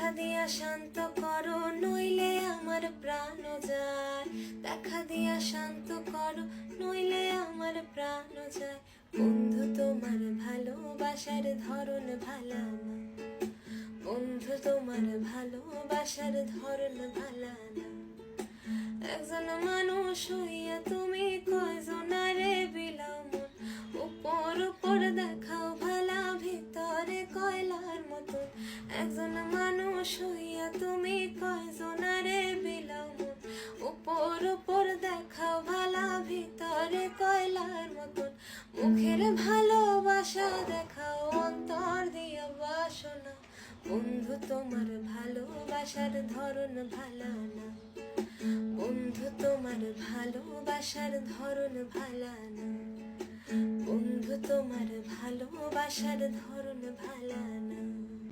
দেখা দিয়া শান্ত করো, নইলে আমার প্রাণ যায়। দেখা দিয়া শান্ত করো, নইলে আমার প্রাণ যায়। বন্ধু, তোমার ভালোবাসার ধরন ভালা বন্ধু, তোমার ভালোবাসার ধরন ভালা একজন মানুষ হইয়া তুমি কয়জনারে বিলাও মন উপর উপর দেখাও, ভালা ভিতরে কয়লার মতন। একজন কয়জনারে বিলাও মন উপর উপর দেখাও ভালা, ভিতরে কয়লার মতন। মুখের ভালোবাসা দেখাও, অন্তর দিয়া বাসনা। বন্ধু, তোমার ভালোবাসার ধরন ভালা না। বন্ধু, তোমার ভালোবাসার ধরন ভালা না। বন্ধু, তোমার ভালোবাসার ধরন ভালা না।